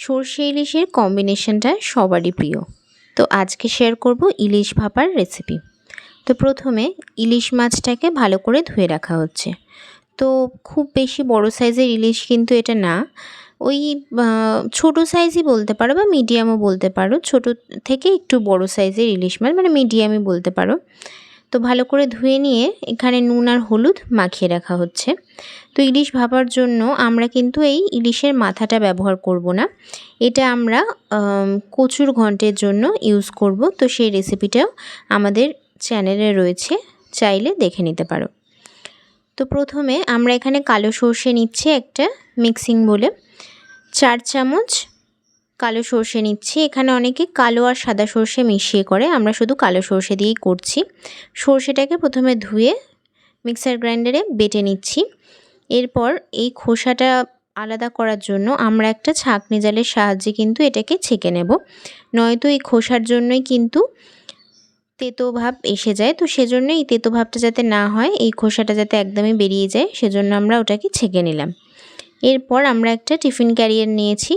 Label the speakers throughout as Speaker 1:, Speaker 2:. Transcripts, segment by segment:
Speaker 1: সর্ষে ইলিশের কম্বিনেশনটা সবারই প্রিয়। তো আজকে শেয়ার করব ইলিশ ভাপার রেসিপি তো প্রথমে ইলিশ মাছটাকে ভালো করে ধুয়ে রাখা হচ্ছে। তো খুব বেশি বড় সাইজের ইলিশ কিন্তু এটা না। ওই ছোট সাইজই বলতে পারো বা মিডিয়ামও বলতে পারো। ছোট থেকে একটু বড় সাইজের ইলিশ মাছ মানে মিডিয়ামই বলতে পারো। তো ভালো করে ধুয়ে নিয়ে এখানে নুন আর হলুদ মাখিয়ে রাখা হচ্ছে। তো ইলিশ ভাবার জন্য আমরা কিন্তু এই ইলিশের মাথাটা ব্যবহার করব না। এটা আমরা কচুর ঘন্টের জন্য ইউজ করব। তো সেই রেসিপিটাও আমাদের চ্যানেলে রয়েছে, চাইলে দেখে নিতে পারো। তো প্রথমে আমরা এখানে কালো সর্ষে নিচ্ছি একটা মিক্সিং বলে চার চামচ কালো সর্ষে নিচ্ছি। এখানে অনেকে কালো আর সাদা সর্ষে মিশিয়ে করে, আমরা শুধু কালো সর্ষে দিয়েই করছি। সর্ষেটাকে প্রথমে ধুয়ে মিক্সার গ্রাইন্ডারে বেটে নিচ্ছি। এরপর এই খোসাটা আলাদা করার জন্য আমরা একটা ছাঁকনি জালের সাহায্যে কিন্তু এটাকে ছেঁকে নেব। নয়তো এই খোসার জন্যই কিন্তু তেতো ভাব এসে যায়। তো সেজন্য এই তেতো ভাবটা যাতে না হয়, এই খোসাটা যাতে একদমই বেরিয়ে যায়, সেজন্য আমরা ওটাকে ছেঁকে নিলাম। এরপর আমরা একটা টিফিন ক্যারিয়ার নিয়েছি।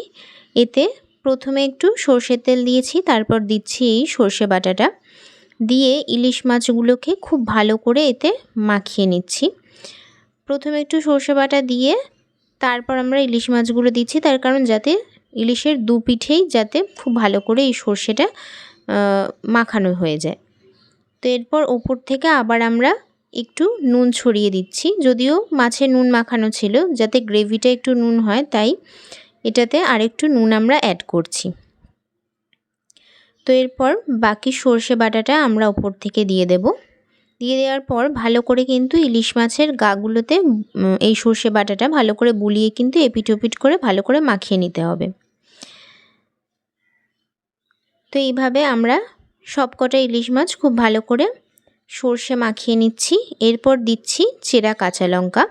Speaker 1: এতে প্রথমে একটু সর্ষের তেল দিয়েছি, তারপর দিচ্ছি এই সর্ষে বাটাটা। দিয়ে ইলিশ মাছগুলোকে খুব ভালো করে এতে মাখিয়ে নিচ্ছি। প্রথমে একটু সর্ষে বাটা দিয়ে তারপর আমরা ইলিশ মাছগুলো দিচ্ছি, তার কারণ যাতে ইলিশের দু পিঠেই যাতে খুব ভালো করে এই সর্ষেটা মাখানো হয়ে যায়। তো এরপর ওপর থেকে আবার আমরা একটু নুন ছড়িয়ে দিচ্ছি, যদিও মাছে নুন মাখানো ছিল, যাতে গ্রেভিটা একটু নুন হয়, তাই এটাতে আরেকটু নুন আমরা অ্যাড করছি। তো এরপর বাকি সর্ষে বাটাটা আমরা ওপর থেকে দিয়ে দেব। দিয়ে দেওয়ার পর ভালো করে কিন্তু ইলিশ মাছের গাগুলোতে এই সর্ষে বাটাটা ভালো করে বুলিয়ে কিন্তু এপিট ওপিট করে ভালো করে মাখিয়ে নিতে হবে। তো এইভাবে আমরা সব কটা ইলিশ মাছ খুব ভালো করে সর্ষে মাখিয়ে নিচ্ছি। এরপর দিচ্ছি চেরা কাঁচা লঙ্কা।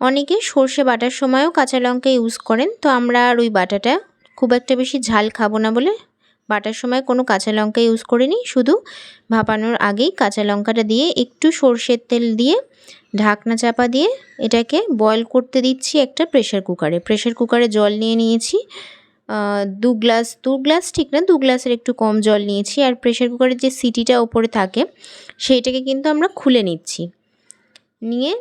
Speaker 1: অনেকে সর্ষে বাটার সময়ও কাঁচা লঙ্কা ইউজ করেন, তো আমরা আর ওই বাটাটা খুব একটা বেশি ঝাল খাব না বলে বাটার সময় কোনো কাঁচা লঙ্কা ইউজ করিনি, শুধু ভাপানোর আগেই কাঁচা লঙ্কাটা দিয়ে একটু সর্ষের তেল দিয়ে ঢাকনা চাপা দিয়ে এটাকে বয়ল করতে দিচ্ছি একটা প্রেশার কুকারে প্রেশার কুকারে জল নিয়ে নিয়েছি দু গ্লাস দু গ্লাস ঠিক না, দু গ্লাসের একটু কম জল নিয়েছি আর প্রেশার কুকারের যে সিটিটা ওপরে থাকে, সেইটাকে কিন্তু আমরা খুলে নিচ্ছি। নিয়ে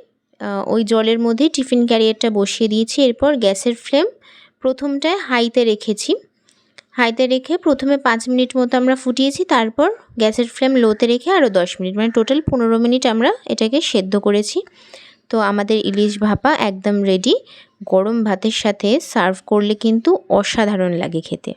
Speaker 1: ওই জলের মধ্যে টিফিন ক্যারিয়ারটা বসিয়ে দিয়েছি। এরপর গ্যাসের ফ্লেম প্রথমটায় হাইতে রেখেছি। হাইতে রেখে প্রথমে পাঁচ মিনিট মতো আমরা ফুটিয়েছি, তারপর গ্যাসের ফ্লেম লোতে রেখে আরও দশ মিনিট মানে টোটাল পনেরো মিনিট আমরা এটাকে সেদ্ধ করেছি। তো আমাদের ইলিশ ভাপা একদম রেডি গরম ভাতের সাথে সার্ভ করলে কিন্তু অসাধারণ লাগে খেতে।